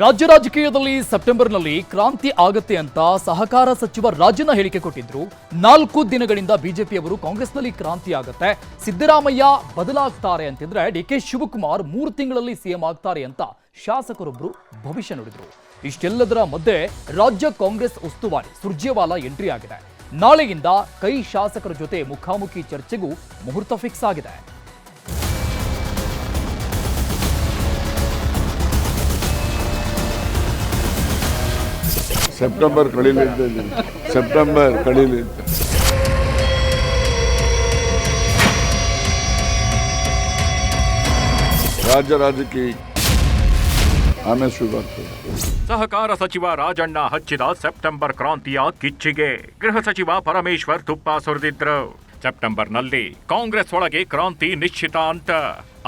ರಾಜ್ಯ ರಾಜಕೀಯದಲ್ಲಿ ಸೆಪ್ಟೆಂಬರ್ನಲ್ಲಿ ಕ್ರಾಂತಿ ಆಗತ್ತೆ ಅಂತ ಸಹಕಾರ ಸಚಿವ ರಾಜನ ಹೇಳಿಕೆ ಕೊಟ್ಟಿದ್ರು. ನಾಲ್ಕು ದಿನಗಳಿಂದ ಬಿಜೆಪಿಯವರು ಕಾಂಗ್ರೆಸ್ನಲ್ಲಿ ಕ್ರಾಂತಿ ಆಗತ್ತೆ. ಸಿದ್ದರಾಮಯ್ಯ ಬದಲಾಗ್ತಾರೆ ಅಂತಿದ್ರೆ ಡಿ ಕೆ ಶಿವಕುಮಾರ್ ಮೂರು ತಿಂಗಳಲ್ಲಿ ಸಿಎಂ ಆಗ್ತಾರೆ ಅಂತ ಶಾಸಕರೊಬ್ಬರು ಭವಿಷ್ಯ ನುಡಿದ್ರು. ಇಷ್ಟೆಲ್ಲದರ ಮಧ್ಯೆ ರಾಜ್ಯ ಕಾಂಗ್ರೆಸ್ ಉಸ್ತುವಾರಿ ಸುರ್ಜೇವಾಲಾ ಎಂಟ್ರಿ ಆಗಿದೆ. ನಾಳೆಯಿಂದ ಕೈ ಶಾಸಕರ ಜೊತೆ ಮುಖಾಮುಖಿ ಚರ್ಚೆಗೂ ಮುಹೂರ್ತ ಫಿಕ್ಸ್ ಆಗಿದೆ. ಸೆಪ್ಟೆಂಬರ್ ಕಳೀಲಿದ್ದ ಸೆಪ್ಟೆಂಬರ್ ಕಳೀಲಿದ್ದ ರಾಜ್ಯ ರಾಜಕೀಯ ಆಮೇಲೆ ಸಹಕಾರ ಸಚಿವ ರಾಜಣ್ಣ ಹಚ್ಚಿದ ಸೆಪ್ಟೆಂಬರ್ ಕ್ರಾಂತಿಯ ಕಿಚ್ಚಿಗೆ ಗೃಹ ಸಚಿವ ಪರಮೇಶ್ವರ್ ತುಪ್ಪ ಸುರಿದಿದ್ರು. ಸೆಪ್ಟೆಂಬರ್ನಲ್ಲಿ ಕಾಂಗ್ರೆಸ್ ಒಳಗೆ ಕ್ರಾಂತಿ ನಿಶ್ಚಿತ ಅಂತ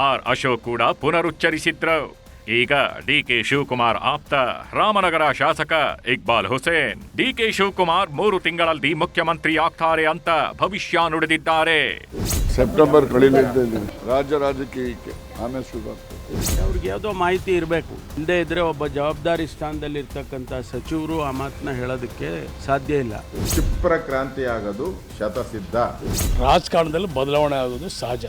ಆರ್ ಅಶೋಕ್ ಕೂಡ ಪುನರುಚ್ಚರಿಸಿದ್ರು. ಈಗ ಡಿಕೆ ಶಿವಕುಮಾರ್ ಆಪ್ತ ರಾಮನಗರ ಶಾಸಕ ಇಕ್ಬಾಲ್ ಹುಸೇನ್. ಡಿ ಕೆ ಶಿವಕುಮಾರ್ ಮೂರು ತಿಂಗಳಲ್ಲಿ ಮುಖ್ಯಮಂತ್ರಿ ಆಗ್ತಾರೆ ಅಂತ ಭವಿಷ್ಯ ನುಡಿದಿದ್ದಾರೆ. ಸೆಪ್ಟೆಂಬರ್ ರಾಜ್ಯ ರಾಜಕೀಯಕ್ಕೆ ಆಮೇಲೆ ಅವ್ರಿಗೆ ಯಾವುದೋ ಮಾಹಿತಿ ಇರಬೇಕು. ಹಿಂದೆ ಇದ್ರೆ ಒಬ್ಬ ಜವಾಬ್ದಾರಿ ಸ್ಥಾನದಲ್ಲಿ ಇರ್ತಕ್ಕಂಥ ಸಚಿವರು ಆ ಮಾತನ್ನ ಹೇಳೋದಕ್ಕೆ ಸಾಧ್ಯ ಇಲ್ಲ. ಕ್ಷಿಪ್ರ ಕ್ರಾಂತಿ ಆಗೋದು ಶತಸಿದ್ಧ. ರಾಜಕಾರಣದಲ್ಲಿ ಬದಲಾವಣೆ ಆಗೋದು ಸಹಜ.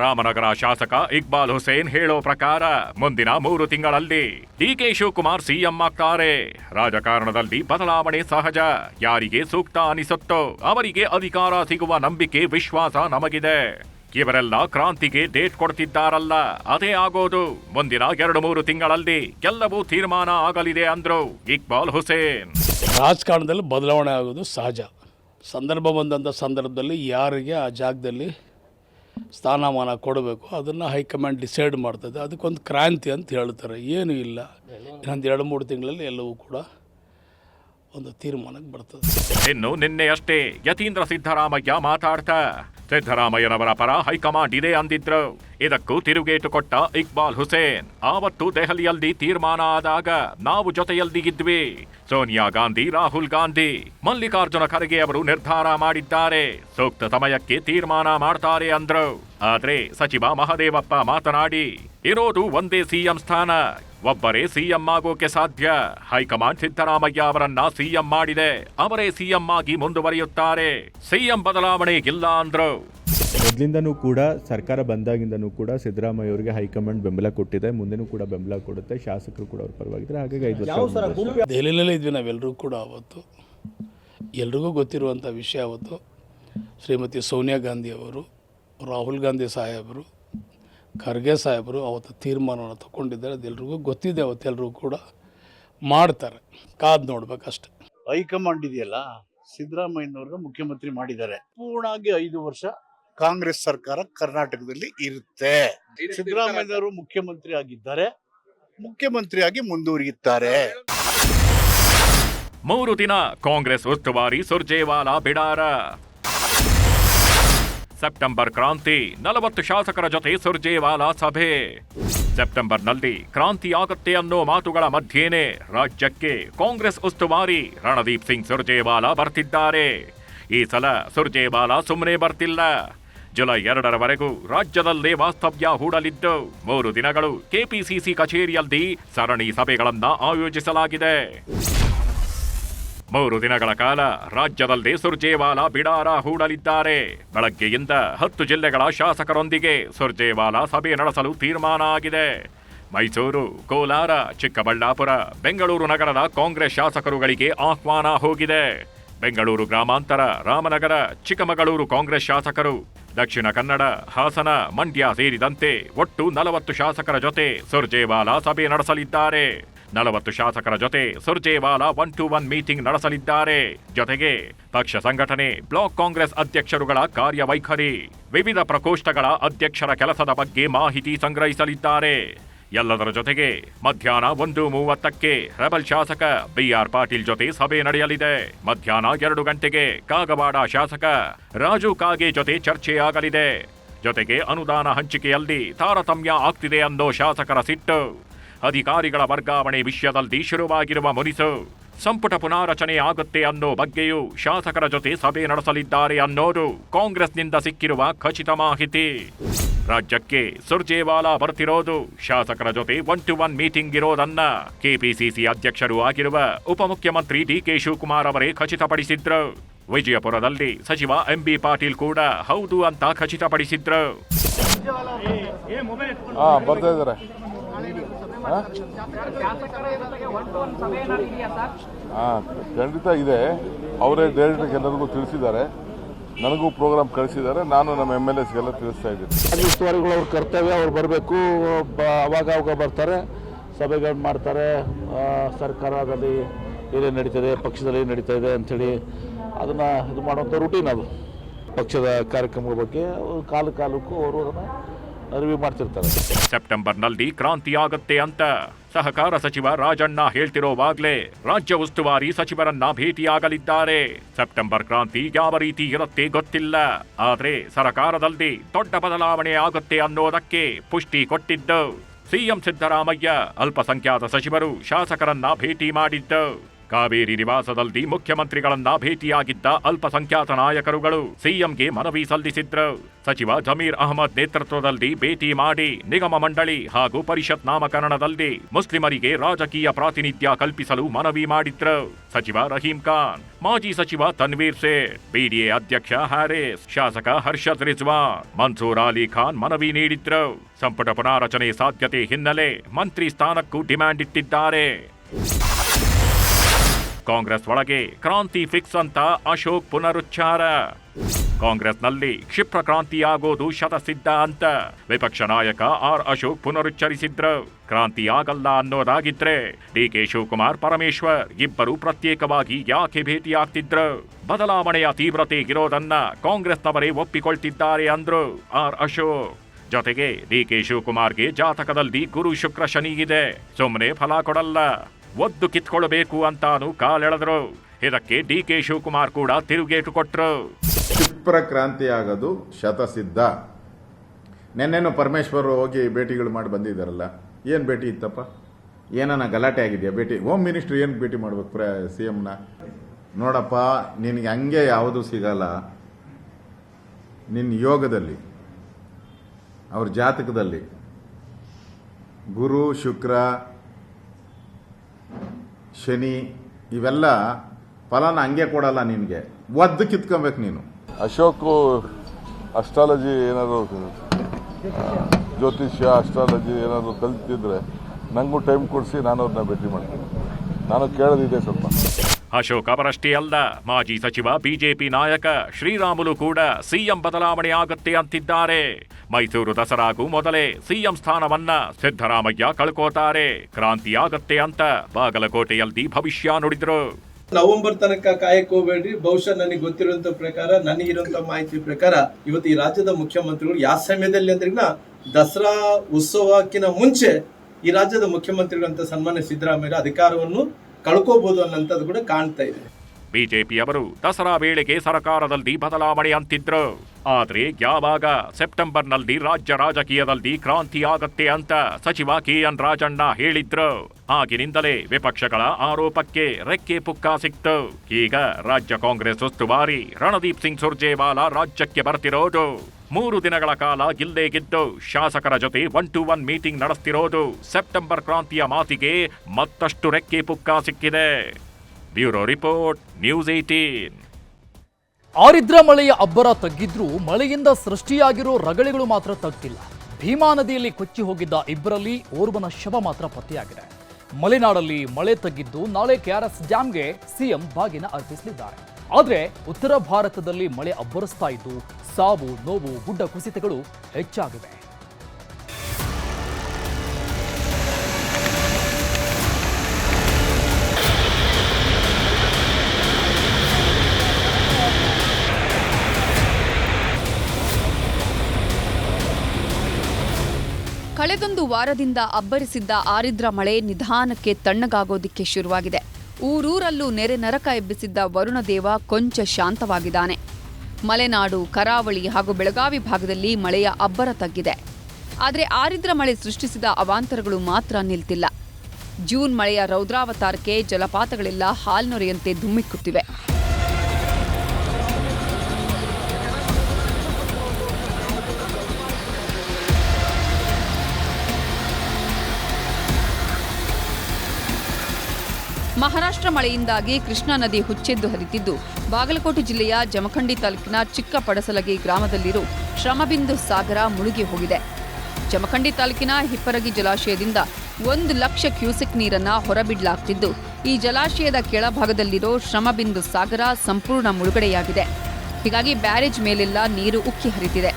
ರಾಮನಗರ ಶಾಸಕ ಇಕ್ಬಾಲ್ ಹುಸೇನ್ ಹೇಳೋ ಪ್ರಕಾರ ಮುಂದಿನ ಮೂರು ತಿಂಗಳಲ್ಲಿ ಡಿಕೆ ಶಿವಕುಮಾರ್ ಸಿಎಂ ಆಗ್ತಾರೆ. ರಾಜಕಾರಣದಲ್ಲಿ ಬದಲಾವಣೆ ಸಹಜ. ಯಾರಿಗೆ ಸೂಕ್ತ ಅನಿಸುತ್ತೋ ಅವರಿಗೆ ಅಧಿಕಾರ ಸಿಗುವ ನಂಬಿಕೆ, ವಿಶ್ವಾಸ ನಮಗಿದೆ. ಇವರೆಲ್ಲ ಕ್ರಾಂತಿಗೆ ಡೇಟ್ ಕೊಡ್ತಿದ್ದಾರಲ್ಲ, ಅದೇ ಆಗೋದು. ಮುಂದಿನ ಎರಡು ಮೂರು ತಿಂಗಳಲ್ಲಿ ಎಲ್ಲವೂ ತೀರ್ಮಾನ ಆಗಲಿದೆ ಅಂದ್ರು ಇಕ್ಬಾಲ್ ಹುಸೇನ್. ರಾಜಕಾರಣದಲ್ಲಿ ಬದಲಾವಣೆ ಆಗೋದು ಸಹಜ. ಸಂದರ್ಭ ಬಂದಂಥ ಸಂದರ್ಭದಲ್ಲಿ ಯಾರಿಗೆ ಆ ಜಾಗದಲ್ಲಿ ಸ್ಥಾನಮಾನ ಕೊಡಬೇಕು. ಅದನ್ನು ಹೈಕಮಾಂಡ್ ಡಿಸೈಡ್ ಮಾಡ್ತದೆ. ಅದಕ್ಕೊಂದು ಕ್ರಾಂತಿ ಅಂತ ಹೇಳ್ತಾರೆ. ಏನೂ ಇಲ್ಲ. ಇನ್ನೊಂದು ಎರಡು, ಮೂರು ತಿಂಗಳಲ್ಲಿ ಎಲ್ಲವೂ ಕೂಡ ಒಂದು ತೀರ್ಮಾನಕ್ಕೆ ಬರ್ತದೆ. ಇನ್ನು ನಿನ್ನೆಯಷ್ಟೇ ಯತೀಂದ್ರ ಸಿದ್ದರಾಮಯ್ಯ ಮಾತಾಡ್ತಾ, ಸಿದ್ದರಾಮಯ್ಯನವರ ಪರ ಹೈಕಮಾಂಡ್ ಇದೆ ಅಂದಿದ್ರು. ಇದಕ್ಕೂ ತಿರುಗೇಟು ಕೊಟ್ಟ ಇಕ್ಬಾಲ್ ಹುಸೇನ್. ಆವತ್ತು ದೆಹಲಿಯಲ್ಲಿ ತೀರ್ಮಾನ ಆದಾಗ ನಾವು ಜೊತೆಯಲ್ಲಿ ಇದ್ವಿ. ಸೋನಿಯಾ ಗಾಂಧಿ, ರಾಹುಲ್ ಗಾಂಧಿ, ಮಲ್ಲಿಕಾರ್ಜುನ ಖರ್ಗೆ ಅವರು ನಿರ್ಧಾರ ಮಾಡಿದ್ದಾರೆ. ಸೂಕ್ತ ಸಮಯಕ್ಕೆ ತೀರ್ಮಾನ ಮಾಡ್ತಾರೆ ಅಂದ್ರು. ಆದ್ರೆ ಸಚಿವ ಮಹದೇವಪ್ಪ ಮಾತನಾಡಿ, ಇರೋದು ಒಂದೇ ಸಿಎಂ ಸ್ಥಾನ, ಒಬ್ಬರೇ ಸಿಎಂ ಆಗೋಕೆ ಸಾಧ್ಯ. ಹೈಕಮಾಂಡ್ ಸಿದ್ದರಾಮಯ್ಯ ಅವರನ್ನ ಸಿಎಂ ಮಾಡಿದೆ, ಅವರೇ ಸಿಎಂ ಆಗಿ ಮುಂದುವರಿಯುತ್ತಾರೆ. ಸಿಎಂ ಬದಲಾವಣೆ ಇಲ್ಲ ಅಂದ್ರು. ಮೊದಲಿಂದನೂ ಕೂಡ ಸರ್ಕಾರ ಬಂದಾಗಿಂದನೂ ಕೂಡ ಸಿದ್ದರಾಮಯ್ಯ ಅವರಿಗೆ ಹೈಕಮಾಂಡ್ ಬೆಂಬಲ ಕೊಟ್ಟಿದೆ. ಮುಂದೆನೂ ಕೂಡ ಬೆಂಬಲ ಕೊಡುತ್ತೆ. ಶಾಸಕರು ಕೂಡ ಅವ್ರ ಪರವಾಗಿದ್ದಾರೆ ಹಾಗಾಗಿ ಐದು ವರ್ಷ ದೆಹಲಿಯಲ್ಲೇ ಇದ್ವಿ ನಾವೆಲ್ಲರೂ ಕೂಡ ಅವತ್ತು. ಎಲ್ರಿಗೂ ಗೊತ್ತಿರುವಂಥ ವಿಷಯ ಅವತ್ತು. ಶ್ರೀಮತಿ ಸೋನಿಯಾ ಗಾಂಧಿ ಅವರು ರಾಹುಲ್ ಗಾಂಧಿ ಸಾಹೇಬರು ಖರ್ಗೆ ಸಾಹೇಬರು ಅವತ್ತು ತೀರ್ಮಾನವನ್ನು ತಗೊಂಡಿದ್ದಾರೆ ಅದೆಲ್ರಿಗೂ ಗೊತ್ತಿದೆ ಅವತ್ತೆಲ್ಲರೂ ಕೂಡ ಮಾಡ್ತಾರೆ. ಕಾದು ನೋಡ್ಬೇಕಷ್ಟೆ ಹೈಕಮಾಂಡ್ ಇದೆಯಲ್ಲ ಸಿದ್ದರಾಮಯ್ಯನವ್ರನ್ನ ಮುಖ್ಯಮಂತ್ರಿ ಮಾಡಿದ್ದಾರೆ. ಪೂರ್ಣಾಗಿ ಐದು ವರ್ಷ ಕಾಂಗ್ರೆಸ್ ಸರ್ಕಾರ ಕರ್ನಾಟಕದಲ್ಲಿ ಇರುತ್ತೆ. ಸಿದ್ದರಾಮಯ್ಯವರು ಮುಖ್ಯಮಂತ್ರಿ ಆಗಿದ್ದಾರೆ. ಮುಖ್ಯಮಂತ್ರಿಯಾಗಿ ಮುಂದುವರಿಯುತ್ತಾರೆ. ಮೂರು ದಿನ ಕಾಂಗ್ರೆಸ್ ಉಸ್ತುವಾರಿ ಸುರ್ಜೇವಾಲಾ ಬಿಡಾರ. ಸೆಪ್ಟೆಂಬರ್ ಕ್ರಾಂತಿ ನಲವತ್ತು ಶಾಸಕರ ಜೊತೆ ಸುರ್ಜೇವಾಲಾ ಸಭೆ. ಸೆಪ್ಟೆಂಬರ್ನಲ್ಲಿ ಕ್ರಾಂತಿ ಆಗತ್ತೆ ಅನ್ನೋ ಮಾತುಗಳ ಮಧ್ಯೇನೆ ರಾಜ್ಯಕ್ಕೆ ಕಾಂಗ್ರೆಸ್ ಉಸ್ತುವಾರಿ ರಣದೀಪ್ ಸಿಂಗ್ ಸುರ್ಜೇವಾಲಾ ಬರ್ತಿದ್ದಾರೆ. ಈ ಸಲ ಸುರ್ಜೇವಾಲಾ ಸುಮ್ಮನೆ ಬರ್ತಿಲ್ಲ. ಜುಲೈ ಎರಡರವರೆಗೂ ರಾಜ್ಯದಲ್ಲೇ ವಾಸ್ತವ್ಯ ಹೂಡಲಿದ್ದು ಮೂರು ದಿನಗಳು ಕೆಪಿಸಿಸಿ ಕಚೇರಿಯಲ್ಲಿ ಸರಣಿ ಸಭೆಗಳನ್ನು ಆಯೋಜಿಸಲಾಗಿದೆ. ಮೂರು ದಿನಗಳ ಕಾಲ ರಾಜ್ಯದಲ್ಲಿ ಸುರ್ಜೇವಾಲ ಬಿಡಾರ ಹೂಡಲಿದ್ದಾರೆ. ಬೆಳಗ್ಗೆಯಿಂದ ಹತ್ತು ಜಿಲ್ಲೆಗಳ ಶಾಸಕರೊಂದಿಗೆ ಸುರ್ಜೇವಾಲ ಸಭೆ ನಡೆಸಲು ತೀರ್ಮಾನ ಆಗಿದೆ. ಮೈಸೂರು, ಕೋಲಾರ, ಚಿಕ್ಕಬಳ್ಳಾಪುರ, ಬೆಂಗಳೂರು ನಗರದ ಕಾಂಗ್ರೆಸ್ ಶಾಸಕರುಗಳಿಗೆ ಆಹ್ವಾನ ಹೋಗಿದೆ. ಬೆಂಗಳೂರು ಗ್ರಾಮಾಂತರ, ರಾಮನಗರ, ಚಿಕ್ಕಮಗಳೂರು ಕಾಂಗ್ರೆಸ್ ಶಾಸಕರು ದಕ್ಷಿಣ ಕನ್ನಡ, ಹಾಸನ, ಮಂಡ್ಯ ಸೇರಿದಂತೆ ಒಟ್ಟು ನಲವತ್ತು ಶಾಸಕರ ಜೊತೆ ಸುರ್ಜೇವಾಲಾ ಸಭೆ ನಡೆಸಲಿದ್ದಾರೆ. ನಲವತ್ತು ಶಾಸಕರ ಜೊತೆ Surjewala one to one meeting ನಡೆಸಲಿದ್ದಾರೆ. ಜೊತೆಗೆ ಪಕ್ಷ ಸಂಘಟನೆ, ಬ್ಲಾಕ್ ಕಾಂಗ್ರೆಸ್ ಅಧ್ಯಕ್ಷರುಗಳ ಕಾರ್ಯವೈಖರಿ, ವಿವಿಧ ಪ್ರಕೋಷ್ಠಗಳ ಅಧ್ಯಕ್ಷರ ಕೆಲಸದ ಬಗ್ಗೆ ಮಾಹಿತಿ ಸಂಗ್ರಹಿಸಲಿದ್ದಾರೆ. ಎಲ್ಲದರ ಜೊತೆಗೆ ಮಧ್ಯಾಹ್ನ ಒಂದು ಮೂವತ್ತಕ್ಕೆ ರೆಬಲ್ ಶಾಸಕ ಬಿಆರ್ ಪಾಟೀಲ್ ಜೊತೆ ಸಭೆ ನಡೆಯಲಿದೆ. ಮಧ್ಯಾಹ್ನ ಎರಡು ಗಂಟೆಗೆ ಕಾಗವಾಡ ಶಾಸಕ ರಾಜು ಕಾಗೆ ಜೊತೆ ಚರ್ಚೆಯಾಗಲಿದೆ. ಜೊತೆಗೆ ಅನುದಾನ ಹಂಚಿಕೆಯಲ್ಲಿ ತಾರತಮ್ಯ ಆಗ್ತಿದೆ ಅನ್ನೋ ಶಾಸಕರ ಸಿಟ್ಟು. ಅಧಿಕಾರಿಗಳ ವರ್ಗಾವಣೆ ವಿಷಯದಲ್ಲಿ ಶುರುವಾಗಿರುವ ಮುನಿಸು, ಸಂಪುಟ ಪುನಾರಚನೆ ಆಗುತ್ತೆ ಅನ್ನೋ ಬಗ್ಗೆಯೂ ಶಾಸಕರ ಜೊತೆ ಸಭೆ ನಡೆಸಲಿದ್ದಾರೆ ಅನ್ನೋದು ಕಾಂಗ್ರೆಸ್ನಿಂದ ಸಿಕ್ಕಿರುವ ಖಚಿತ ಮಾಹಿತಿ. ರಾಜ್ಯಕ್ಕೆ ಸುರ್ಜೇವಾಲಾ ಬರ್ತಿರೋದು. ಶಾಸಕರ ಜೊತೆ ಒನ್ ಟು ಒನ್ ಮೀಟಿಂಗ್ ಇರೋದನ್ನ ಕೆಪಿಸಿಸಿ ಅಧ್ಯಕ್ಷರು ಆಗಿರುವ ಉಪಮುಖ್ಯಮಂತ್ರಿ ಡಿಕೆ ಶಿವಕುಮಾರ್ ಅವರೇ ಖಚಿತಪಡಿಸಿದ್ರು. ವಿಜಯಪುರದಲ್ಲಿ ಸಚಿವ ಎಂಬಿ ಪಾಟೀಲ್ ಕೂಡ ಹೌದು ಅಂತ ಖಚಿತಪಡಿಸಿದ್ರು. ಖಂಡಿತ ಇದೆ. ಅವರೇ ಡೈರೆಕ್ಟ್ ಎಲ್ಲರಿಗೂ ತಿಳಿಸಿದ್ದಾರೆ. ನನಗೂ ಪ್ರೋಗ್ರಾಮ್ ಕಳಿಸಿದ್ದಾರೆ. ನಾನು ನಮ್ಮ ಎಂ ಎಲ್ ಎಸ್ಗೆಲ್ಲ ತಿಳಿಸ್ತಾ ಇದ್ದೀನಿ. ಉಸ್ತುವಾರಿಗಳು ಅವ್ರ ಕರ್ತವ್ಯ, ಅವ್ರು ಬರಬೇಕು. ಅವಾಗ ಅವಾಗ ಬರ್ತಾರೆ. ಸಭೆಗಳು ಮಾಡ್ತಾರೆ. ಸರ್ಕಾರದಲ್ಲಿ ಏನೇನು ನಡೀತದೆ, ಪಕ್ಷದಲ್ಲಿ ಏನು ನಡೀತಾ ಇದೆ ಅಂಥೇಳಿ ಅದನ್ನು ಇದು ಮಾಡುವಂಥ ರೂಟೀನ್ ಅದು. ಪಕ್ಷದ ಕಾರ್ಯಕ್ರಮಗಳ ಬಗ್ಗೆ ಕಾಲ ಕಾಲಕ್ಕೂ ಅವರು ಅದನ್ನು ರಿವ್ಯೂ ಮಾಡ್ತಿರ್ತಾರೆ. ಸೆಪ್ಟೆಂಬರ್ನಲ್ಲಿ ಕ್ರಾಂತಿ ಆಗತ್ತೆ ಅಂತ ಸಹಕಾರ ಸಚಿವ ರಾಜಣ್ಣ ಹೇಳ್ತಿರೋವಾಗ್ಲೇ ರಾಜ್ಯ ಉಸ್ತುವಾರಿ ಸಚಿವರನ್ನ ಭೇಟಿಯಾಗಲಿದ್ದಾರೆ. ಸೆಪ್ಟೆಂಬರ್ ಕ್ರಾಂತಿ ಯಾವ ರೀತಿ ಇರುತ್ತೆ ಗೊತ್ತಿಲ್ಲ. ಆದ್ರೆ ಸರಕಾರದಲ್ಲಿ ದೊಡ್ಡ ಬದಲಾವಣೆ ಆಗುತ್ತೆ ಅನ್ನೋದಕ್ಕೆ ಪುಷ್ಟಿ ಕೊಟ್ಟಿದ್ದು. ಸಿಎಂ ಸಿದ್ದರಾಮಯ್ಯ ಅಲ್ಪಸಂಖ್ಯಾತ ಸಚಿವರು ಶಾಸಕರನ್ನ ಭೇಟಿ ಮಾಡಿದ್ದು. ಕಾವೇರಿ ನಿವಾಸದಲ್ಲಿ ಮುಖ್ಯಮಂತ್ರಿಗಳನ್ನ ಭೇಟಿಯಾಗಿದ್ದ ಅಲ್ಪಸಂಖ್ಯಾತ ನಾಯಕರುಗಳು ಸಿಎಂಗೆ ಮನವಿ ಸಲ್ಲಿಸಿದ್ರು. ಸಚಿವ ಜಮೀರ್ ಅಹಮದ್ ನೇತೃತ್ವದಲ್ಲಿ ಭೇಟಿ ಮಾಡಿ ನಿಗಮ ಮಂಡಳಿ ಹಾಗೂ ಪರಿಷತ್ ನಾಮಕರಣದಲ್ಲಿ ಮುಸ್ಲಿಮರಿಗೆ ರಾಜಕೀಯ ಪ್ರಾತಿನಿಧ್ಯ ಕಲ್ಪಿಸಲು ಮನವಿ ಮಾಡಿದ್ರು. ಸಚಿವ ರಹೀಂ ಖಾನ್, ಮಾಜಿ ಸಚಿವ ತನ್ವೀರ್ ಸೇಠ್, ಬಿಡಿಎ ಅಧ್ಯಕ್ಷ ಹ್ಯಾರಿಸ್, ಶಾಸಕ ಹರ್ಷದ್ ರಿಜ್ವಾ ಮನ್ಸೂರ್ ಅಲಿ ಖಾನ್ ಮನವಿ ನೀಡಿದ್ರು. ಸಂಪುಟ ಪುನಾರಚನೆ ಸಾಧ್ಯತೆ ಹಿನ್ನೆಲೆ ಮಂತ್ರಿ ಸ್ಥಾನಕ್ಕೂ ಡಿಮ್ಯಾಂಡ್ ಇಟ್ಟಿದ್ದಾರೆ. ಕಾಂಗ್ರೆಸ್ ಒಳಗೆ ಕ್ರಾಂತಿ ಫಿಕ್ಸ್ ಅಂತ ಅಶೋಕ್ ಪುನರುಚ್ಚಾರ. ಕಾಂಗ್ರೆಸ್ನಲ್ಲಿ ಕ್ಷಿಪ್ರ ಕ್ರಾಂತಿಯಾಗೋದು ಶತಸಿದ್ಧ ಅಂತ ವಿಪಕ್ಷ ನಾಯಕ ಆರ್ ಅಶೋಕ್ ಪುನರುಚ್ಚರಿಸಿದ್ರು. ಕ್ರಾಂತಿ ಆಗಲ್ಲ ಅನ್ನೋದಾಗಿದ್ರೆ ಡಿಕೆ ಶಿವಕುಮಾರ್ ಪರಮೇಶ್ವರ್ ಇಬ್ಬರು ಪ್ರತ್ಯೇಕವಾಗಿ ಯಾಕೆ ಭೇಟಿಯಾಗ್ತಿದ್ರು? ಬದಲಾವಣೆಯ ತೀವ್ರತೆ ಇರೋದನ್ನ ಕಾಂಗ್ರೆಸ್ನವರೇ ಒಪ್ಪಿಕೊಳ್ತಿದ್ದಾರೆ ಅಂದ್ರು ಆರ್ ಅಶೋಕ್. ಜೊತೆಗೆ ಡಿಕೆ ಶಿವಕುಮಾರ್ಗೆ ಜಾತಕದಲ್ಲಿ ಗುರು ಶುಕ್ರ ಶನಿ ಇದೆ. ಸುಮ್ಮನೆ ಫಲ ಕೊಡಲ್ಲ. ಒದ್ದು ಕಿತ್ಕೊಳ್ಬೇಕು ಅಂತಾನು ಕಾಲೆಳೆದ್ರು. ಇದಕ್ಕೆ ಡಿ ಕೆ ಶಿವಕುಮಾರ್ ಕೂಡ ತಿರುಗೇಟು ಕೊಟ್ಟರು ಕ್ಷಿಪ್ರ ಕ್ರಾಂತಿ ಆಗೋದು ಶತಸಿದ್ಧ. ನೆನ್ನೆನು ಪರಮೇಶ್ವರ್ ಹೋಗಿ ಭೇಟಿಗಳು ಮಾಡಿ ಬಂದಿದ್ದಾರಲ್ಲ, ಏನು ಭೇಟಿ ಇತ್ತಪ್ಪ? ಏನನ್ನ ಗಲಾಟೆ ಆಗಿದೆಯಾ ಭೇಟಿ? ಹೋಮ್ ಮಿನಿಸ್ಟ್ರ್ ಏನು ಭೇಟಿ ಮಾಡ್ಬೇಕು ಪ್ರ ಸಿ ಎಮ್ನ ನೋಡಪ್ಪ, ನಿನಗೆ ಹಂಗೆ ಯಾವುದು ಸಿಗಲ್ಲ. ನಿನ್ನ ಯೋಗದಲ್ಲಿ, ಅವ್ರ ಜಾತಕದಲ್ಲಿ, ಗುರು, ಶುಕ್ರ ಶನಿ ಇವೆಲ್ಲ ಫಲನ ಹಂಗೆ ಕೊಡಲ್ಲ ನಿನಗೆ. ಒದ್ದು ಕಿತ್ಕೊಬೇಕು ನೀನು. ಅಶೋಕ್ ಅಸ್ಟ್ರಾಲಜಿ ಏನಾದ್ರು ಜ್ಯೋತಿಷ್ಯ ಅಸ್ಟ್ರಾಲಜಿ ಏನಾದರೂ ಕಲ್ತಿದ್ರೆ ನನಗೂ ಟೈಮ್ ಕೊಡಿಸಿ ನಾನು ಅವ್ರನ್ನ ಭೇಟಿ ಮಾಡ್ತೀನಿ. ನಾನು ಕೇಳೋದಿದೆ ಸ್ವಲ್ಪ. ಅಶೋಕ್ ಅವರಷ್ಟೇ ಅಲ್ಲ ಮಾಜಿ ಸಚಿವ ಬಿಜೆಪಿ ನಾಯಕ ಶ್ರೀರಾಮುಲು ಕೂಡ ಸಿಎಂ ಬದಲಾವಣೆ ಆಗತ್ತೆ ಅಂತಿದ್ದಾರೆ. ಮೈಸೂರು ದಸರಾಗೂ ಮೊದಲೇ ಸಿಎಂ ಸ್ಥಾನವನ್ನ ಸಿದ್ದರಾಮಯ್ಯ ಕಳ್ಕೋತಾರೆ. ಕ್ರಾಂತಿಯಾಗತ್ತೆ ಅಂತ ಬಾಗಲಕೋಟೆಯಲ್ಲಿ ಭವಿಷ್ಯ ನುಡಿದ್ರು. ನವೆಂಬರ್ ತನಕ ಕಾಯಕ್ಕೆ ಹೋಗ್ಬೇಡ್ರಿ ಬಹುಶಃ ನನಗೆ ಗೊತ್ತಿರುವಂತ ಪ್ರಕಾರ ನನಗಿರುವಂತ ಮಾಹಿತಿ ಪ್ರಕಾರ ಇವತ್ತು ಈ ರಾಜ್ಯದ ಮುಖ್ಯಮಂತ್ರಿಗಳು ಯಾವ ಸಮಯದಲ್ಲಿ ಅಂದ್ರಿನ ದಸರಾ ಉತ್ಸವಕ್ಕಿಂತ ಮುಂಚೆ ಈ ರಾಜ್ಯದ ಮುಖ್ಯಮಂತ್ರಿಗಳಂತ ಸನ್ಮಾನ್ಯ ಸಿದ್ದರಾಮಯ್ಯ ಅಧಿಕಾರವನ್ನು ಕಳ್ಕೋಬಹುದು ಅನ್ನೋಂಥದ್ದು ಕೂಡ ಕಾಣ್ತಾ ಇದೆ. ಬಿಜೆಪಿಯವರು ದಸರಾ ವೇಳೆಗೆ ಸರ್ಕಾರದಲ್ಲಿ ಬದಲಾವಣೆ ಅಂತಿದ್ರು. ಆದ್ರೆ ಯಾವಾಗ ಸೆಪ್ಟೆಂಬರ್ನಲ್ಲಿ ರಾಜ್ಯ ರಾಜಕೀಯದಲ್ಲಿ ಕ್ರಾಂತಿ ಆಗತ್ತೆ ಅಂತ ಸಚಿವ ಕೆಎನ್ ರಾಜಣ್ಣ ಹೇಳಿದ್ರು. ಆಗಿನಿಂದಲೇ ವಿಪಕ್ಷಗಳ ಆರೋಪಕ್ಕೆ ರೆಕ್ಕೆ ಪುಕ್ಕ ಸಿಕ್ತು. ಈಗ ರಾಜ್ಯ ಕಾಂಗ್ರೆಸ್ ಉಸ್ತುವಾರಿ ರಣದೀಪ್ ಸಿಂಗ್ ಸುರ್ಜೇವಾಲಾ ರಾಜ್ಯಕ್ಕೆ ಬರ್ತಿರೋದು. ಮೂರು ದಿನಗಳ ಕಾಲ ಇಲ್ಲೇ ಗೆದ್ದು ಶಾಸಕರ ಜೊತೆ ಒನ್ ಟು ಒನ್ ಮೀಟಿಂಗ್ ನಡೆಸ್ತಿರೋದು. ಸೆಪ್ಟೆಂಬರ್ ಕ್ರಾಂತಿಯ ಮಾತಿಗೆ ಮತ್ತಷ್ಟು ರೆಕ್ಕೆ ಪುಕ್ಕ ಸಿಕ್ಕಿದೆ. ಬ್ಯೂರೋ ರಿಪೋರ್ಟ್, ನ್ಯೂಸ್ ಏಟೀನ್ ಆರಿದ್ರ ಮಳೆಯ ಅಬ್ಬರ ತಗ್ಗಿದ್ರೂ ಮಳೆಯಿಂದ ಸೃಷ್ಟಿಯಾಗಿರೋ ರಗಳೆಗಳು ಮಾತ್ರ ತಗ್ತಿಲ್ಲ ಭೀಮಾ ನದಿಯಲ್ಲಿ ಕೊಚ್ಚಿ ಹೋಗಿದ್ದ ಇಬ್ಬರಲ್ಲಿ ಓರ್ವನ ಶವ ಮಾತ್ರ ಪತ್ತೆಯಾಗಿದೆ. ಮಲೆನಾಡಲ್ಲಿ ಮಳೆ ತಗ್ಗಿದ್ದು ನಾಳೆ ಕೆಆರ್ಎಸ್ ಡ್ಯಾಂಗೆ ಸಿಎಂ ಬಾಗಿನ ಅರ್ಪಿಸಲಿದ್ದಾರೆ. ಆದ್ರೆ ಉತ್ತರ ಭಾರತದಲ್ಲಿ ಮಳೆ ಅಬ್ಬರಿಸ್ತಾ ಇದ್ದು ಸಾವು ನೋವು, ಗುಡ್ಡ ಕುಸಿತಗಳು ಹೆಚ್ಚಾಗಿವೆ. ಕಳೆದೊಂದು ವಾರದಿಂದ ಅಬ್ಬರಿಸಿದ್ದ ಆರಿದ್ರ ಮಳೆ ನಿಧಾನಕ್ಕೆ ತಣ್ಣಗಾಗೋದಿಕ್ಕೆ ಶುರುವಾಗಿದೆ. ಊರೂರಲ್ಲೂ ನೆರೆ ನರಕ ಎಬ್ಬಿಸಿದ್ದ ವರುಣದೇವ ಕೊಂಚ ಶಾಂತವಾಗಿದ್ದಾನೆ. ಮಲೆನಾಡು, ಕರಾವಳಿ ಹಾಗೂ ಬೆಳಗಾವಿ ಭಾಗದಲ್ಲಿ ಮಳೆಯ ಅಬ್ಬರ ತಗ್ಗಿದೆ. ಆದರೆ ಆರಿದ್ರ ಮಳೆ ಸೃಷ್ಟಿಸಿದ ಅವಾಂತರಗಳು ಮಾತ್ರ ನಿಲ್ತಿಲ್ಲ. ಜೂನ್ ಮಳೆಯ ರೌದ್ರಾವತಾರಕ್ಕೆ ಜಲಪಾತಗಳೆಲ್ಲ ಹಾಲ್ನೊರೆಯಂತೆ ಧುಮ್ಮಿಕ್ಕುತ್ತಿವೆ. ಮಹಾರಾಷ್ಟ್ರ ಮಳೆಯಿಂದಾಗಿ ಕೃಷ್ಣಾ ನದಿ ಹುಚ್ಚೆದ್ದು ಹರಿತಿದ್ದು. ಬಾಗಲಕೋಟೆ ಜಿಲ್ಲೆಯ ಜಮಖಂಡಿ ತಾಲೂಕಿನ ಚಿಕ್ಕ ಪಡಸಲಗಿ ಗ್ರಾಮದಲ್ಲಿರೋ ಶ್ರಮಬಿಂದು ಸಾಗರ ಮುಳುಗಿ ಹೋಗಿದೆ. ಜಮಖಂಡಿ ತಾಲೂಕಿನ ಹಿಪ್ಪರಗಿ ಜಲಾಶಯದಿಂದ ಒಂದು ಲಕ್ಷ ಕ್ಯೂಸೆಕ್ ನೀರನ್ನು ಹೊರಬಿಡಲಾಗ್ತಿದ್ದು. ಈ ಜಲಾಶಯದ ಕೆಳಭಾಗದಲ್ಲಿರೋ ಶ್ರಮಬಿಂದು ಸಾಗರ ಸಂಪೂರ್ಣ ಮುಳುಗಡೆಯಾಗಿದೆ. ಹೀಗಾಗಿ ಬ್ಯಾರೇಜ್ ಮೇಲೆಲ್ಲ ನೀರು ಉಕ್ಕಿ ಹರಿತಿದೆ.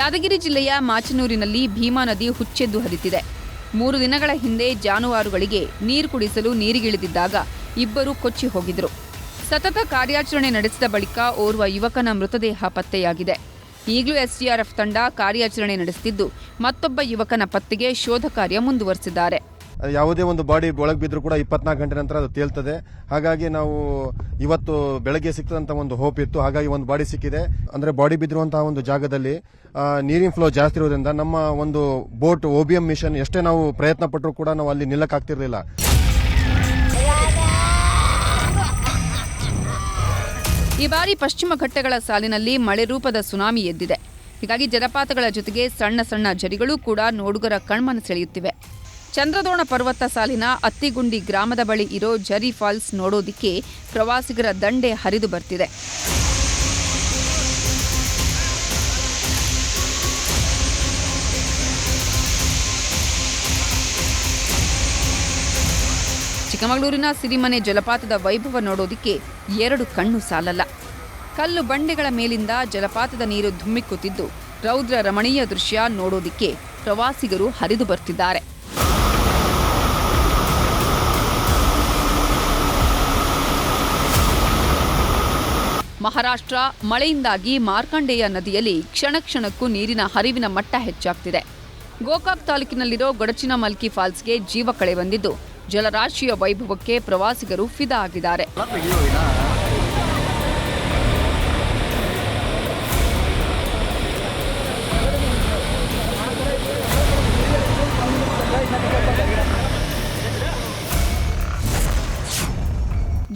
ಯಾದಗಿರಿ ಜಿಲ್ಲೆಯ ಮಾಚನೂರಿನಲ್ಲಿ ಭೀಮಾ ನದಿ ಹುಚ್ಚೆದ್ದು ಹರಿತಿದೆ. ಮೂರು ದಿನಗಳ ಹಿಂದೆ ಜಾನುವಾರುಗಳಿಗೆ ನೀರು ಕುಡಿಸಲು ನೀರಿಗಿಳಿದಿದ್ದಾಗ ಇಬ್ಬರು ಕೊಚ್ಚಿ ಹೋಗಿದ್ರು. ಸತತ ಕಾರ್ಯಾಚರಣೆ ನಡೆಸಿದ ಬಳಿಕ ಓರ್ವ ಯುವಕನ ಮೃತದೇಹ ಪತ್ತೆಯಾಗಿದೆ. ಈಗಲೂ ಎಸ್ಡಿಆರ್ಎಫ್ ತಂಡ ಕಾರ್ಯಾಚರಣೆ ನಡೆಸುತ್ತಿದ್ದು ಮತ್ತೊಬ್ಬ ಯುವಕನ ಪತ್ತೆಗೆ ಶೋಧ ಕಾರ್ಯ ಮುಂದುವರೆಸಿದ್ದಾರೆ. ಯಾವುದೇ ಒಂದು ಬಾಡಿ ಒಳಗೆ ಬಿದ್ದರೂ ಕೂಡ ಇಪ್ಪತ್ನಾಲ್ಕು ಗಂಟೆ ನಂತರ ಅದು ತೇಲ್ತದೆ. ಹಾಗಾಗಿ ನಾವು ಇವತ್ತು ಬೆಳಗ್ಗೆ ಸಿಕ್ತದಂತ ಒಂದು ಹೋಪ್ ಇತ್ತು. ಹಾಗಾಗಿ ಒಂದು ಬಾಡಿ ಸಿಕ್ಕಿದೆ. ಅಂದ್ರೆ ಬಾಡಿ ಬಿದ್ದಿರುವಂತಹ ಒಂದು ಜಾಗದಲ್ಲಿ ನೀರಿನ ಫ್ಲೋ ಜಾಸ್ತಿ ಇರೋದ್ರಿಂದ ನಮ್ಮ ಒಂದು ಬೋಟ್ ಓಬಿಎಂ ಮಿಷನ್ ಎಷ್ಟೇ ನಾವು ಪ್ರಯತ್ನ ಪಟ್ಟರೂ ಕೂಡ ನಾವು ಅಲ್ಲಿ ನಿಲ್ಲಕ್ಕಾಗ್ತಿರಲಿಲ್ಲ. ಈ ಬಾರಿ ಪಶ್ಚಿಮ ಘಟ್ಟಗಳ ಸಾಲಿನಲ್ಲಿ ಮಳೆ ರೂಪದ ಸುನಾಮಿ ಎದ್ದಿದೆ. ಹೀಗಾಗಿ ಜಲಪಾತಗಳ ಜೊತೆಗೆ ಸಣ್ಣ ಸಣ್ಣ ಜರಿಗಳು ಕೂಡ ನೋಡುಗರ ಕಣ್ಮನ ಸೆಳೆಯುತ್ತಿವೆ ಚಂದ್ರದೋಣ ಪರ್ವತ ಸಾಲಿನ ಅತ್ತಿಗುಂಡಿ ಗ್ರಾಮದ ಬಳಿ ಇರೋ ಜರಿ ಫಾಲ್ಸ್ ನೋಡೋದಿಕ್ಕೆ ಪ್ರವಾಸಿಗರ ದಂಡೆ ಹರಿದು ಬರ್ತಿದೆ. ಚಿಕ್ಕಮಗಳೂರಿನ ಸಿರಿಮನೆ ಜಲಪಾತದ ವೈಭವ ನೋಡೋದಿಕ್ಕೆ ಎರಡು ಕಣ್ಣು ಸಾಲಲ್ಲ. ಕಲ್ಲು ಬಂಡೆಗಳ ಮೇಲಿಂದ ಜಲಪಾತದ ನೀರು ಧುಮ್ಮಿಕ್ಕುತ್ತಿದ್ದು ರೌದ್ರ ರಮಣೀಯ ದೃಶ್ಯ ನೋಡೋದಿಕ್ಕೆ ಪ್ರವಾಸಿಗರು ಹರಿದು ಬರ್ತಿದ್ದಾರೆ. ಮಹಾರಾಷ್ಟ್ರ ಮಳೆಯಿಂದಾಗಿ ಮಾರ್ಕಂಡೇಯ ನದಿಯಲ್ಲಿ ಕ್ಷಣ ಕ್ಷಣಕ್ಕೂ ನೀರಿನ ಹರಿವಿನ ಮಟ್ಟ ಹೆಚ್ಚಾಗ್ತಿದೆ. ಗೋಕಾಕ್ ತಾಲೂಕಿನಲ್ಲಿರೋ ಗೊಡಚಿನ ಮಲ್ಕಿ ಫಾಲ್ಸ್ಗೆ ಜೀವ ಕಳೆ ಬಂದಿದ್ದು, ಜಲರಾಶಿಯ ವೈಭವಕ್ಕೆ ಪ್ರವಾಸಿಗರು ಫಿದಾ ಆಗಿದ್ದಾರೆ.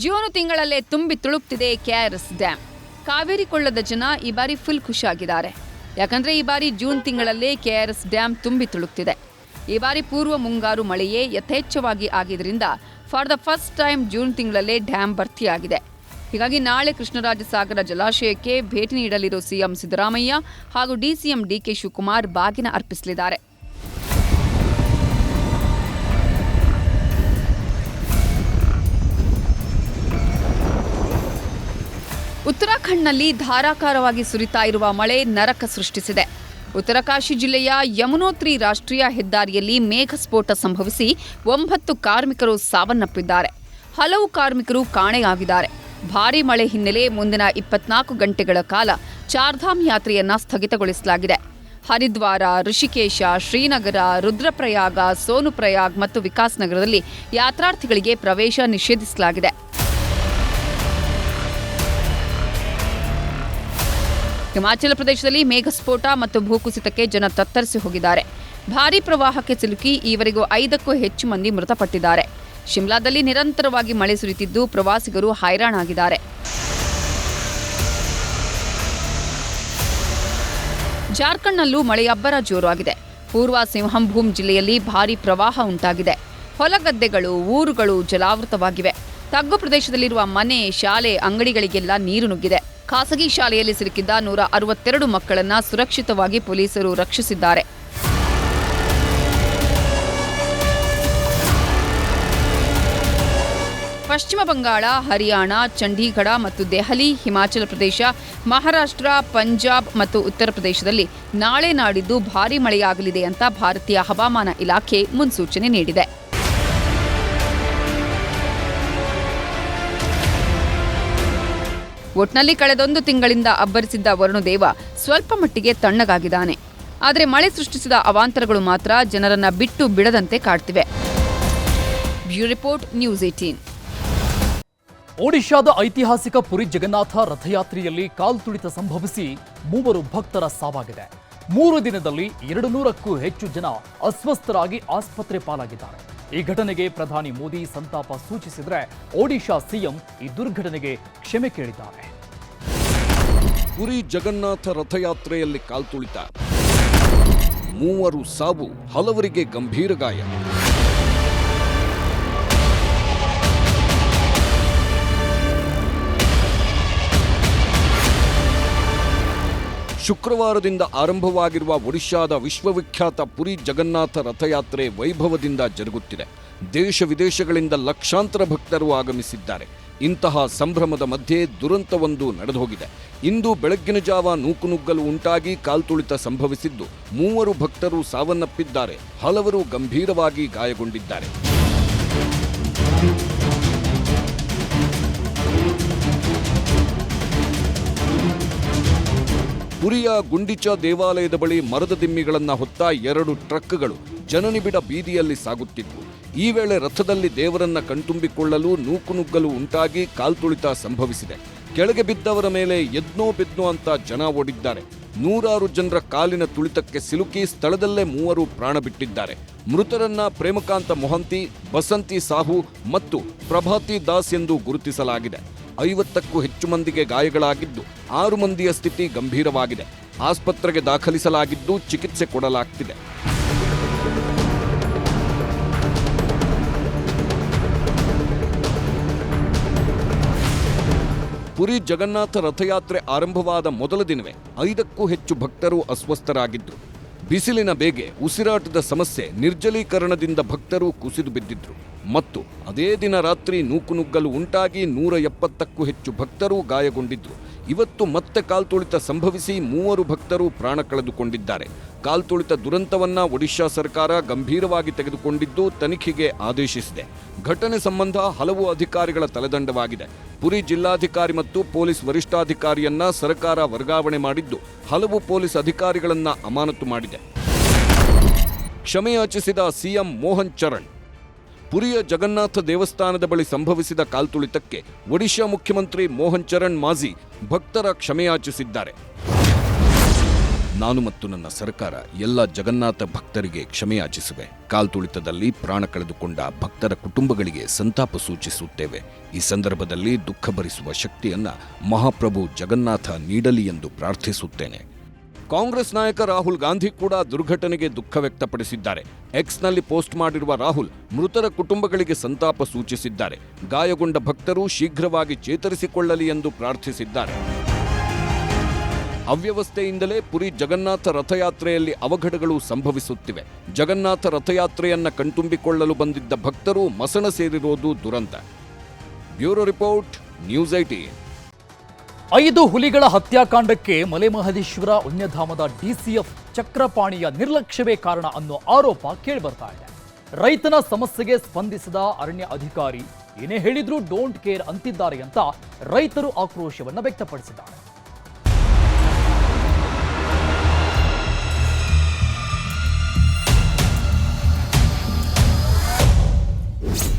ಜೂನು ತಿಂಗಳಲ್ಲೇ ತುಂಬಿ ತುಳುಕ್ತಿದೆ ಕೆಆರ್ಎಸ್ ಡ್ಯಾಂ. ಕಾವೇರಿ ಕೊಳ್ಳದ ಜನ ಈ ಬಾರಿ ಫುಲ್ ಖುಷಿಯಾಗಿದ್ದಾರೆ. ಯಾಕಂದ್ರೆ ಈ ಬಾರಿ ಜೂನ್ ತಿಂಗಳಲ್ಲೇ ಕೆಆರ್ಎಸ್ ಡ್ಯಾಮ್ ತುಂಬಿ ತುಳುಕ್ತಿದೆ. ಈ ಬಾರಿ ಪೂರ್ವ ಮುಂಗಾರು ಮಳೆಯೇ ಯಥೇಚ್ಛವಾಗಿ ಆಗಿದ್ದರಿಂದ for the first time June ತಿಂಗಳಲ್ಲೇ ಡ್ಯಾಮ್ ಭರ್ತಿಯಾಗಿದೆ. ಹೀಗಾಗಿ ನಾಳೆ ಕೃಷ್ಣರಾಜಸಾಗರ ಜಲಾಶಯಕ್ಕೆ ಭೇಟಿ ನೀಡಲಿರೋ ಸಿಎಂ ಸಿದ್ದರಾಮಯ್ಯ ಹಾಗೂ ಡಿಸಿಎಂ ಡಿಕೆ ಶಿವಕುಮಾರ್ ಬಾಗಿನ ಅರ್ಪಿಸಲಿದ್ದಾರೆ. ಉತ್ತರಾಖಂಡ್ನಲ್ಲಿ ಧಾರಾಕಾರವಾಗಿ ಸುರಿತಾ ಇರುವ ಮಳೆ ನರಕ ಸೃಷ್ಟಿಸಿದೆ. ಉತ್ತರಕಾಶಿ ಜಿಲ್ಲೆಯ ಯಮುನೋತ್ರಿ ರಾಷ್ಟ್ರೀಯ ಹೆದ್ದಾರಿಯಲ್ಲಿ ಮೇಘಸ್ಫೋಟ ಸಂಭವಿಸಿ ಒಂಬತ್ತು ಕಾರ್ಮಿಕರು ಸಾವನ್ನಪ್ಪಿದ್ದಾರೆ. ಹಲವು ಕಾರ್ಮಿಕರು ಕಾಣೆಯಾಗಿದ್ದಾರೆ. ಭಾರೀ ಮಳೆ ಹಿನ್ನೆಲೆ ಮುಂದಿನ ಇಪ್ಪತ್ನಾಲ್ಕು ಗಂಟೆಗಳ ಕಾಲ ಚಾರ್ಧಾಮ್ ಯಾತ್ರೆಯನ್ನ ಸ್ಥಗಿತಗೊಳಿಸಲಾಗಿದೆ. ಹರಿದ್ವಾರ, ಋಷಿಕೇಶ, ಶ್ರೀನಗರ, ರುದ್ರಪ್ರಯಾಗ, ಸೋನುಪ್ರಯಾಗ್ ಮತ್ತು ವಿಕಾಸ್ ನಗರದಲ್ಲಿ ಯಾತ್ರಾರ್ಥಿಗಳಿಗೆ ಪ್ರವೇಶ ನಿಷೇಧಿಸಲಾಗಿದೆ. ಹಿಮಾಚಲ ಪ್ರದೇಶದಲ್ಲಿ ಮೇಘಸ್ಫೋಟ ಮತ್ತು ಭೂಕುಸಿತಕ್ಕೆ ಜನ ತತ್ತರಿಸಿ ಹೋಗಿದ್ದಾರೆ. ಭಾರೀ ಪ್ರವಾಹಕ್ಕೆ ಸಿಲುಕಿ ಈವರೆಗೂ ಐದಕ್ಕೂ ಹೆಚ್ಚು ಮಂದಿ ಮೃತಪಟ್ಟಿದ್ದಾರೆ. ಶಿಮ್ಲಾದಲ್ಲಿ ನಿರಂತರವಾಗಿ ಮಳೆ ಸುರಿತಿದ್ದು ಪ್ರವಾಸಿಗರು ಹೈರಾಣಾಗಿದ್ದಾರೆ. ಜಾರ್ಖಂಡ್ನಲ್ಲೂ ಮಳೆಯಬ್ಬರ ಜೋರಾಗಿದೆ. ಪೂರ್ವ ಸಿಂಹಂಭೂಮ್ ಜಿಲ್ಲೆಯಲ್ಲಿ ಭಾರೀ ಪ್ರವಾಹ ಉಂಟಾಗಿದೆ. ಹೊಲಗದ್ದೆಗಳು ಊರುಗಳು ಜಲಾವೃತವಾಗಿವೆ. ತಗ್ಗು ಪ್ರದೇಶದಲ್ಲಿರುವ ಮನೆ, ಶಾಲೆ, ಅಂಗಡಿಗಳಿಗೆಲ್ಲ ನೀರು ನುಗ್ಗಿದೆ. ಖಾಸಗಿ ಶಾಲೆಯಲ್ಲಿ ಸಿಲುಕಿದ್ದ ನೂರ ಅರವತ್ತೆರಡು ಮಕ್ಕಳನ್ನ ಸುರಕ್ಷಿತವಾಗಿ ಪೊಲೀಸರು ರಕ್ಷಿಸಿದ್ದಾರೆ. ಪಶ್ಚಿಮ ಬಂಗಾಳ, ಹರಿಯಾಣ, ಚಂಡೀಗಢ ಮತ್ತು ದೆಹಲಿ, ಹಿಮಾಚಲ ಪ್ರದೇಶ, ಮಹಾರಾಷ್ಟ್ರ, ಪಂಜಾಬ್ ಮತ್ತು ಉತ್ತರ ಪ್ರದೇಶದಲ್ಲಿ ನಾಳೆ ನಾಡಿದ್ದು ಭಾರೀ ಮಳೆಯಾಗಲಿದೆ ಅಂತ ಭಾರತೀಯ ಹವಾಮಾನ ಇಲಾಖೆ ಮುನ್ಸೂಚನೆ ನೀಡಿದೆ. ಒಟ್ನಲ್ಲಿ ಕಳೆದೊಂದು ತಿಂಗಳಿಂದ ಅಬ್ಬರಿಸಿದ್ದ ವರುಣದೇವ ಸ್ವಲ್ಪ ಮಟ್ಟಿಗೆ ತಣ್ಣಗಾಗಿದ್ದಾನೆ. ಆದರೆ ಮಳೆ ಸೃಷ್ಟಿಸಿದ ಅವಾಂತರಗಳು ಮಾತ್ರ ಜನರನ್ನ ಬಿಟ್ಟು ಬಿಡದಂತೆ ಕಾಡ್ತಿವೆ. ನ್ಯೂಸ್ ಏಟೀನ್ ಒಡಿಶಾದ ಐತಿಹಾಸಿಕ ಪುರಿ ಜಗನ್ನಾಥ ರಥಯಾತ್ರೆಯಲ್ಲಿ ಕಾಲ್ತುಳಿತ ಸಂಭವಿಸಿ ಮೂವರು ಭಕ್ತರ ಸಾವಾಗಿದೆ. ಮೂರು ದಿನದಲ್ಲಿ ಎರಡು ನೂರಕ್ಕೂ ಹೆಚ್ಚು ಜನ ಅಸ್ವಸ್ಥರಾಗಿ ಆಸ್ಪತ್ರೆ ಪಾಲಾಗಿದ್ದಾರೆ. ಈ ಘಟನೆಗೆ ಪ್ರಧಾನಿ ಮೋದಿ ಸಂತಾಪ ಸೂಚಿಸಿದರೆ ಒಡಿಶಾ ಸಿಎಂ ಈ ದುರ್ಘಟನೆಗೆ ಕ್ಷಮೆ ಕೇಳಿದ್ದಾರೆ. ಪುರಿ ಜಗನ್ನಾಥ ರಥಯಾತ್ರೆಯಲ್ಲಿ ಕಾಲ್ತುಳಿತ. ಮೂವರು ಸಾವು ಹಲವರಿಗೆ ಗಂಭೀರ ಗಾಯ. ಶುಕ್ರವಾರದಿಂದ ಆರಂಭವಾಗಿರುವ ಒಡಿಶಾದ ವಿಶ್ವವಿಖ್ಯಾತ ಪುರಿ ಜಗನ್ನಾಥ ರಥಯಾತ್ರೆ ವೈಭವದಿಂದ ಜರುಗುತ್ತಿದೆ. ದೇಶ ವಿದೇಶಗಳಿಂದ ಲಕ್ಷಾಂತರ ಭಕ್ತರು ಆಗಮಿಸಿದ್ದಾರೆ. ಇಂತಹ ಸಂಭ್ರಮದ ಮಧ್ಯೆ ದುರಂತವೊಂದು ನಡೆದುಹೋಗಿದೆ ಇಂದು ಬೆಳಗ್ಗಿನ ಜಾವ ನೂಕುನುಗ್ಗಲು ಉಂಟಾಗಿ ಕಾಲ್ತುಳಿತ ಸಂಭವಿಸಿದ್ದು, ಮೂವರು ಭಕ್ತರು ಸಾವನ್ನಪ್ಪಿದ್ದಾರೆ. ಹಲವರು ಗಂಭೀರವಾಗಿ ಗಾಯಗೊಂಡಿದ್ದಾರೆ. ಪುರಿಯ ಗುಂಡಿಚ ದೇವಾಲಯದ ಬಳಿ ಮರದ ದಿಮ್ಮಿಗಳನ್ನು ಹೊತ್ತ ಎರಡು ಟ್ರಕ್ಗಳು ಜನನಿಬಿಡ ಬೀದಿಯಲ್ಲಿ ಸಾಗುತ್ತಿದ್ವು. ಈ ವೇಳೆ ರಥದಲ್ಲಿ ದೇವರನ್ನ ಕಣ್ತುಂಬಿಕೊಳ್ಳಲು ನೂಕುನುಗ್ಗಲು ಉಂಟಾಗಿ ಕಾಲ್ತುಳಿತ ಸಂಭವಿಸಿದೆ. ಕೆಳಗೆ ಬಿದ್ದವರ ಮೇಲೆ ಎದ್ನೋ ಬಿದ್ನೋ ಅಂತ ಜನ ಓಡಿದ್ದಾರೆ. ನೂರಾರು ಜನರ ಕಾಲಿನ ತುಳಿತಕ್ಕೆ ಸಿಲುಕಿ ಸ್ಥಳದಲ್ಲೇ ಮೂವರು ಪ್ರಾಣ ಬಿಟ್ಟಿದ್ದಾರೆ. ಮೃತರನ್ನ ಪ್ರೇಮಕಾಂತ ಮೊಹಂತಿ, ಬಸಂತಿ ಸಾಹು ಮತ್ತು ಪ್ರಭಾತಿ ದಾಸ್ ಎಂದು ಗುರುತಿಸಲಾಗಿದೆ. ಐವತ್ತಕ್ಕೂ ಹೆಚ್ಚು ಮಂದಿಗೆ ಗಾಯಗಳಾಗಿದ್ದು, ಆರು ಮಂದಿಯ ಸ್ಥಿತಿ ಗಂಭೀರವಾಗಿದೆ. ಆಸ್ಪತ್ರೆಗೆ ದಾಖಲಿಸಲಾಗಿದ್ದು ಚಿಕಿತ್ಸೆ ಕೊಡಲಾಗ್ತಿದೆ. ಪುರಿ ಜಗನ್ನಾಥ ರಥಯಾತ್ರೆ ಆರಂಭವಾದ ಮೊದಲ ದಿನವೇ ಐದಕ್ಕೂ ಹೆಚ್ಚು ಭಕ್ತರು ಅಸ್ವಸ್ಥರಾಗಿದ್ದರು ಬಿಸಿಲಿನ ಬೇಗೆ ಉಸಿರಾಟದ ಸಮಸ್ಯೆ ನಿರ್ಜಲೀಕರಣದಿಂದ ಭಕ್ತರು ಕುಸಿದು ಬಿದ್ದಿದ್ರು. ಮತ್ತು ಅದೇ ದಿನ ರಾತ್ರಿ ನೂಕುನುಗ್ಗಲು ಉಂಟಾಗಿ ನೂರ ಎಪ್ಪತ್ತಕ್ಕೂ ಹೆಚ್ಚು ಭಕ್ತರು ಗಾಯಗೊಂಡಿದ್ರು. ಇವತ್ತು ಮತ್ತೆ ಕಾಲ್ತುಳಿತ ಸಂಭವಿಸಿ ಮೂವರು ಭಕ್ತರು ಪ್ರಾಣ ಕಳೆದುಕೊಂಡಿದ್ದಾರೆ. ಕಾಲ್ತುಳಿತ ದುರಂತವನ್ನ ಒಡಿಶಾ ಸರ್ಕಾರ ಗಂಭೀರವಾಗಿ ತೆಗೆದುಕೊಂಡಿದ್ದು ತನಿಖೆಗೆ ಆದೇಶಿಸಿದೆ. ಘಟನೆ ಸಂಬಂಧ ಹಲವು ಅಧಿಕಾರಿಗಳ ತಲೆದಂಡವಾಗಿದೆ. ಪುರಿ ಜಿಲ್ಲಾಧಿಕಾರಿ ಮತ್ತು ಪೊಲೀಸ್ ವರಿಷ್ಠಾಧಿಕಾರಿಯನ್ನ ಸರ್ಕಾರ ವರ್ಗಾವಣೆ ಮಾಡಿದ್ದು ಹಲವು ಪೊಲೀಸ್ ಅಧಿಕಾರಿಗಳನ್ನ ಅಮಾನತು ಮಾಡಿದೆ. ಕ್ಷಮೆಯಾಚಿಸಿದ ಸಿಎಂ ಮೋಹನ್ ಚರಣ್, ಪುರಿಯ ಜಗನ್ನಾಥ ದೇವಸ್ಥಾನದ ಬಳಿ ಸಂಭವಿಸಿದ ಕಾಲ್ತುಳಿತಕ್ಕೆ ಒಡಿಶಾ ಮುಖ್ಯಮಂತ್ರಿ ಮೋಹನ್ ಚರಣ್ ಮಾಜಿ ಭಕ್ತರ ಕ್ಷಮೆಯಾಚಿಸಿದ್ದಾರೆ ನಾನು ಮತ್ತು ನನ್ನ ಸರ್ಕಾರ ಎಲ್ಲ ಜಗನ್ನಾಥ ಭಕ್ತರಿಗೆ ಕ್ಷಮೆಯಾಚಿಸುವೆ. ಕಾಲ್ತುಳಿತದಲ್ಲಿ ಪ್ರಾಣ ಕಳೆದುಕೊಂಡ ಭಕ್ತರ ಕುಟುಂಬಗಳಿಗೆ ಸಂತಾಪ ಸೂಚಿಸುತ್ತೇವೆ. ಈ ಸಂದರ್ಭದಲ್ಲಿ ದುಃಖ ಭರಿಸುವ ಶಕ್ತಿಯನ್ನ ಮಹಾಪ್ರಭು ಜಗನ್ನಾಥ ನೀಡಲಿ ಎಂದು ಪ್ರಾರ್ಥಿಸುತ್ತೇನೆ. ಕಾಂಗ್ರೆಸ್ ನಾಯಕ ರಾಹುಲ್ ಗಾಂಧಿ ಕೂಡ ದುರ್ಘಟನೆಗೆ ದುಃಖ ವ್ಯಕ್ತಪಡಿಸಿದ್ದಾರೆ. ಎಕ್ಸ್ನಲ್ಲಿ ಪೋಸ್ಟ್ ಮಾಡಿರುವ ರಾಹುಲ್ ಮೃತರ ಕುಟುಂಬಗಳಿಗೆ ಸಂತಾಪ ಸೂಚಿಸಿದ್ದಾರೆ. ಗಾಯಗೊಂಡ ಭಕ್ತರು ಶೀಘ್ರವಾಗಿ ಚೇತರಿಸಿಕೊಳ್ಳಲಿ ಎಂದು ಪ್ರಾರ್ಥಿಸಿದ್ದಾರೆ. ಅವ್ಯವಸ್ಥೆಯಿಂದಲೇ ಪುರಿ ಜಗನ್ನಾಥ ರಥಯಾತ್ರೆಯಲ್ಲಿ ಅವಘಡಗಳು ಸಂಭವಿಸುತ್ತಿವೆ. ಜಗನ್ನಾಥ ರಥಯಾತ್ರೆಯನ್ನ ಕಣ್ತುಂಬಿಕೊಳ್ಳಲು ಬಂದಿದ್ದ ಭಕ್ತರು ಮಸಣ ಸೇರಿರೋದು ದುರಂತ. ಬ್ಯೂರೋ ರಿಪೋರ್ಟ್, ನ್ಯೂಸ್ ಐಟೀನ್ ಐದು ಹುಲಿಗಳ ಹತ್ಯಾಕಾಂಡಕ್ಕೆ ಮಲೆಮಹದೇಶ್ವರ ವನ್ಯಧಾಮದ ಡಿಸಿಎಫ್ ಚಕ್ರಪಾಣಿಯ ನಿರ್ಲಕ್ಷ್ಯವೇ ಕಾರಣ ಅನ್ನೋ ಆರೋಪ ಕೇಳಿಬರ್ತಾ ಇದೆ. ರೈತನ ಸಮಸ್ಯೆಗೆ ಸ್ಪಂದಿಸಿದ ಅರಣ್ಯ ಅಧಿಕಾರಿ, ಏನೇ ಹೇಳಿದ್ರೂ ಡೋಂಟ್ ಕೇರ್ ಅಂತಿದ್ದಾರೆ ಅಂತ ರೈತರು ಆಕ್ರೋಶವನ್ನು ವ್ಯಕ್ತಪಡಿಸಿದ್ದಾರೆ.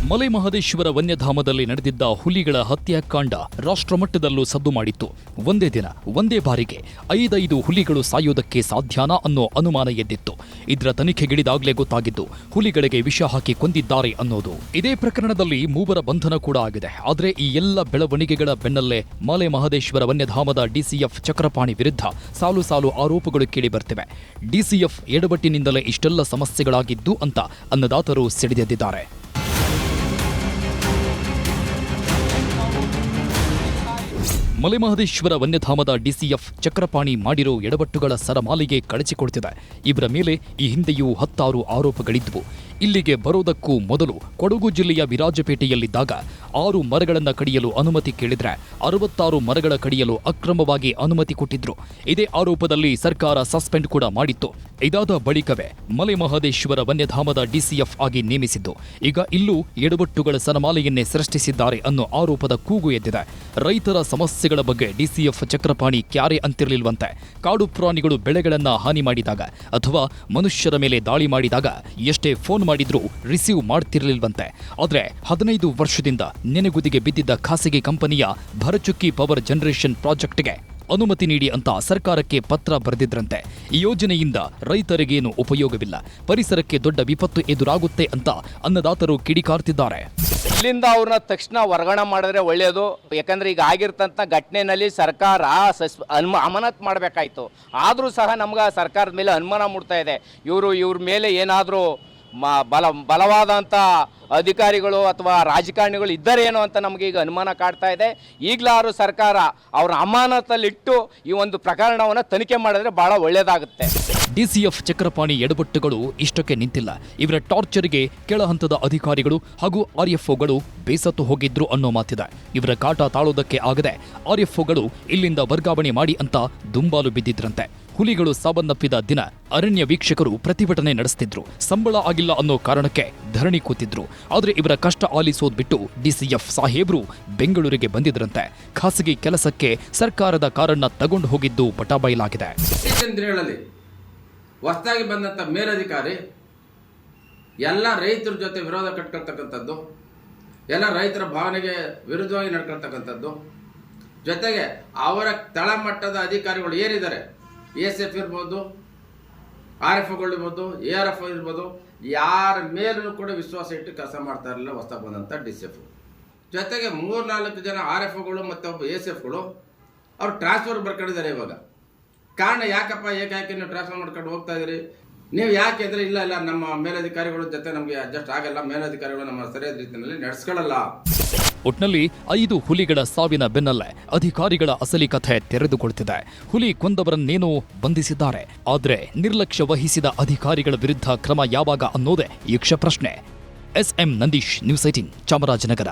ಮಲೆಮಹದೇಶ್ವರ ವನ್ಯಧಾಮದಲ್ಲಿ ನಡೆದಿದ್ದ ಹುಲಿಗಳ ಹತ್ಯಾಕಾಂಡ ರಾಷ್ಟ್ರಮಟ್ಟದಲ್ಲೂ ಸದ್ದು ಮಾಡಿತ್ತು. ಒಂದೇ ದಿನ, ಒಂದೇ ಬಾರಿಗೆ ಐದೈದು ಹುಲಿಗಳು ಸಾಯೋದಕ್ಕೆ ಸಾಧ್ಯನಾ ಅನ್ನೋ ಅನುಮಾನ ಎದ್ದಿತ್ತು. ಇದರ ತನಿಖೆಗಿಳಿದಾಗಲೇ ಗೊತ್ತಾಗಿದ್ದು, ಹುಲಿಗಳಿಗೆ ವಿಷ ಹಾಕಿ ಕೊಂದಿದ್ದಾರೆ ಅನ್ನೋದು. ಇದೇ ಪ್ರಕರಣದಲ್ಲಿ ಮೂವರ ಬಂಧನ ಕೂಡ ಆಗಿದೆ. ಆದರೆ ಈ ಎಲ್ಲ ಬೆಳವಣಿಗೆಗಳ ಬೆನ್ನಲ್ಲೇ ಮಲೆ ಮಹದೇಶ್ವರ ವನ್ಯಧಾಮದ ಡಿಸಿಎಫ್ ಚಕ್ರಪಾಣಿ ವಿರುದ್ಧ ಸಾಲು ಸಾಲು ಆರೋಪಗಳು ಕೇಳಿ ಬರ್ತಿವೆ. ಡಿಸಿಎಫ್ ಎಡಬಟ್ಟಿನಿಂದಲೇ ಇಷ್ಟೆಲ್ಲ ಸಮಸ್ಯೆಗಳಾಗಿದ್ದು ಅಂತ ಅನ್ನದಾತರು ಸಿಡಿದೆದ್ದಿದ್ದಾರೆ ಮಲೆಮಹದೇಶ್ವರ ವನ್ಯಧಾಮದ ಡಿಸಿಎಫ್ ಚಕ್ರಪಾಣಿ ಮಾಡಿರೋ ಎಡವಟ್ಟುಗಳ ಸರಮಾಲಿಗೆ ಕಳಚಿಕೊಡ್ತಿದೆ. ಇವರ ಮೇಲೆ ಈ ಹಿಂದೆಯೂ ಹತ್ತಾರು ಆರೋಪಗಳಿದ್ವು. ಇಲ್ಲಿಗೆ ಬರೋದಕ್ಕೂ ಮೊದಲು ಕೊಡಗು ಜಿಲ್ಲೆಯ ವಿರಾಜಪೇಟೆಯಲ್ಲಿದ್ದಾಗ ಆರು ಮರಗಳನ್ನು ಕಡಿಯಲು ಅನುಮತಿ ಕೇಳಿದ್ರೆ ಅರವತ್ತಾರು ಮರಗಳ ಕಡಿಯಲು ಅಕ್ರಮವಾಗಿ ಅನುಮತಿ ಕೊಟ್ಟಿದ್ರು. ಇದೇ ಆರೋಪದಲ್ಲಿ ಸರ್ಕಾರ ಸಸ್ಪೆಂಡ್ ಕೂಡ ಮಾಡಿತ್ತು. ಇದಾದ ಬಳಿಕವೇ ಮಲೆ ಮಹದೇಶ್ವರ ವನ್ಯಧಾಮದ ಡಿಸಿಎಫ್ ಆಗಿ ನೇಮಿಸಿದ್ದು. ಈಗ ಇಲ್ಲೂ ಎಡವಟ್ಟುಗಳ ಸನಮಾಲೆಯನ್ನೇ ಸೃಷ್ಟಿಸಿದ್ದಾರೆ ಅನ್ನೋ ಆರೋಪದ ಕೂಗು ಎದ್ದಿದೆ. ರೈತರ ಸಮಸ್ಯೆಗಳ ಬಗ್ಗೆ ಡಿಸಿಎಫ್ ಚಕ್ರಪಾಣಿ ಕ್ಯಾರೆ ಅಂತಿರಲಿಲ್ವಂತೆ. ಕಾಡು ಪ್ರಾಣಿಗಳು ಬೆಳೆಗಳನ್ನು ಹಾನಿ ಮಾಡಿದಾಗ ಅಥವಾ ಮನುಷ್ಯರ ಮೇಲೆ ದಾಳಿ ಮಾಡಿದಾಗ ಎಷ್ಟೇ ಫೋನ್ ಮಾಡಿದ್ರೂ ರಿಸೀವ್ ಮಾಡ್ತಿರ್ಲಿಲ್ವಂತೆ. ಆದರೆ ಹದಿನೈದು ವರ್ಷದಿಂದ ನೆನೆಗುದಿಗೆ ಬಿದ್ದಿದ್ದ ಖಾಸಗಿ ಕಂಪನಿಯ ಭರಚುಕ್ಕಿ ಪವರ್ ಜನರೇಷನ್ ಪ್ರಾಜೆಕ್ಟ್ಗೆ ಅನುಮತಿ ನೀಡಿ ಅಂತ ಸರ್ಕಾರಕ್ಕೆ ಪತ್ರ ಬರೆದಿದ್ರಂತೆ. ಈ ಯೋಜನೆಯಿಂದ ರೈತರಿಗೇನು ಉಪಯೋಗವಿಲ್ಲ. ಪರಿಸರಕ್ಕೆ ದೊಡ್ಡ ವಿಪತ್ತು ಎದುರಾಗುತ್ತೆ ಅಂತ ಅನ್ನದಾತರು ಕಿಡಿಕಾರ್ತಿದ್ದಾರೆ. ಇಲ್ಲಿಂದ ಅವ್ರನ್ನ ತಕ್ಷಣ ವರ್ಗಾವಣೆ ಮಾಡಿದ್ರೆ ಒಳ್ಳೆಯದು ಯಾಕಂದ್ರೆ ಈಗ ಆಗಿರ್ತಂಥ ಘಟನೆಯಲ್ಲಿ ಸರ್ಕಾರ ಸಸ್ ಅನ್ಮ ಅಮಾನತ್ ಮಾಡಬೇಕಾಯ್ತು. ಆದರೂ ಸಹ ನಮ್ಗೆ ಸರ್ಕಾರದ ಮೇಲೆ ಅನುಮಾನ ಮೂಡ್ತಾ ಇದೆ. ಇವರು ಇವ್ರ ಮೇಲೆ ಏನಾದರೂ ಮ ಬಲ ಬಲವಾದಂಥ ಅಧಿಕಾರಿಗಳು ಅಥವಾ ರಾಜಕಾರಣಿಗಳು ಇದ್ದಾರೇನೋ ಅಂತ ನಮಗೆ ಈಗ ಅನುಮಾನ ಕಾಡ್ತಾ ಇದೆ. ಈಗಲಾರು ಸರ್ಕಾರ ಅವರ ಅಮಾನತಲ್ಲಿಟ್ಟು ಈ ಒಂದು ಪ್ರಕರಣವನ್ನು ತನಿಖೆ ಮಾಡಿದ್ರೆ ಭಾಳ ಒಳ್ಳೆಯದಾಗುತ್ತೆ ಡಿಸಿಎಫ್ ಚಕ್ರಪಾಣಿ ಎಡಬಟ್ಟುಗಳು ಇಷ್ಟಕ್ಕೆ ನಿಂತಿಲ್ಲ. ಇವರ ಟಾರ್ಚರ್ಗೆ ಕೆಳ ಹಂತದ ಅಧಿಕಾರಿಗಳು ಹಾಗೂ ಆರ್ಎಫ್ಒಗಳು ಬೇಸತ್ತು ಹೋಗಿದ್ರು ಅನ್ನೋ ಮಾತಿದೆ. ಇವರ ಕಾಟ ತಾಳೋದಕ್ಕೆ ಆಗದೆ ಆರ್ಎಫ್ಒಗಳು ಇಲ್ಲಿಂದ ವರ್ಗಾವಣೆ ಮಾಡಿ ಅಂತ ದುಂಬಾಲು ಬಿದ್ದಿದ್ರಂತೆ. ಹುಲಿಗಳು ಸಾವನ್ನಪ್ಪಿದ ದಿನ ಅರಣ್ಯ ವೀಕ್ಷಕರು ಪ್ರತಿಭಟನೆ ನಡೆಸ್ತಿದ್ರು. ಸಂಬಳ ಆಗಿಲ್ಲ ಅನ್ನೋ ಕಾರಣಕ್ಕೆ ಧರಣಿ ಕೂತಿದ್ರು. ಆದರೆ ಇವರ ಕಷ್ಟ ಆಲಿಸೋದ್ ಬಿಟ್ಟು ಡಿಸಿಎಫ್ ಸಾಹೇಬ್ರು ಬೆಂಗಳೂರಿಗೆ ಬಂದಿದ್ರಂತೆ. ಖಾಸಗಿ ಕೆಲಸಕ್ಕೆ ಸರ್ಕಾರದ ಕಾರನ್ನ ತಗೊಂಡು ಹೋಗಿದ್ದು ದಿನಗಳಲ್ಲಿ ಹೊಸದಾಗಿ ಬಂದಂಥ ಮೇಲಧಿಕಾರಿ, ಎಲ್ಲ ರೈತರ ಜೊತೆ ವಿರೋಧ ಕಟ್ಕೊಳ್ತಕ್ಕಂಥದ್ದು, ಎಲ್ಲ ರೈತರ ಭಾವನೆಗೆ ವಿರುದ್ಧವಾಗಿ ನಡ್ಕೊಳ್ತಕ್ಕಂಥದ್ದು, ಜೊತೆಗೆ ಅವರ ತಳಮಟ್ಟದ ಅಧಿಕಾರಿಗಳು ಏನಿದ್ದಾರೆ ಎಸ್ ಎಫ್ ಇರ್ಬೋದು ಆರ್ ಎಫ್ ಇರ್ಬೋದು ಎ ಆರ್ ಎಫ್ ಇರ್ಬೋದು, ಯಾರ ಮೇಲೂ ಕೂಡ ವಿಶ್ವಾಸ ಇಟ್ಟು ಕೆಲಸ ಮಾಡ್ತಾ ಇರಲಿಲ್ಲ ಹೊಸ ಬಂದಂಥ ಡಿ ಸಿ ಎಫ್ ಜೊತೆಗೆ ಮೂರ್ನಾಲ್ಕು ಜನ ಆರ್ ಎಫ್ಗಳು ಮತ್ತು ಒಬ್ಬ ಎಸ್ ಎಫ್ಗಳು ಅವ್ರು ಟ್ರಾನ್ಸ್ಫರ್ ಬರ್ಕೊಂಡಿದ್ದಾರೆ ಇವಾಗ. ಕಾರಣ ಯಾಕಪ್ಪ ಏಕಾಏಕಿ ನೀವು ಟ್ರಾನ್ಸ್ಫರ್ ಮಾಡ್ಕೊಂಡು ಹೋಗ್ತಾ ಇದೀರಿ ನೀವು ಯಾಕೆ ಅಂದ್ರೆ ಇಲ್ಲ ಇಲ್ಲ, ನಮ್ಮ ಮೇಲಧಿಕಾರಿಗಳ ಜೊತೆ ನಮಗೆ ಅಡ್ಜಸ್ಟ್ ಆಗಲ್ಲ, ಮೇಲಧಿಕಾರಿಗಳು ನಮ್ಮ ಸರಿಯಾದ ರೀತಿಯಲ್ಲಿ ನಡೆಸ್ಕೊಳ್ಳಲ್ಲ ಒಟ್ನಲ್ಲಿ ಐದು ಹುಲಿಗಳ ಸಾವಿನ ಬೆನ್ನಲ್ಲೇ ಅಧಿಕಾರಿಗಳ ಅಸಲಿ ಕಥೆ ತೆರೆದುಕೊಳ್ತಿದೆ. ಹುಲಿ ಕೊಂದವರನ್ನೇನೋ ಬಂಧಿಸಿದ್ದಾರೆ. ಆದರೆ ನಿರ್ಲಕ್ಷ್ಯ ವಹಿಸಿದ ಅಧಿಕಾರಿಗಳ ವಿರುದ್ಧ ಕ್ರಮ ಯಾವಾಗ ಅನ್ನೋದೇ ಯಕ್ಷ ಪ್ರಶ್ನೆ. SM Nandish, news eighteen Chamarajanagar.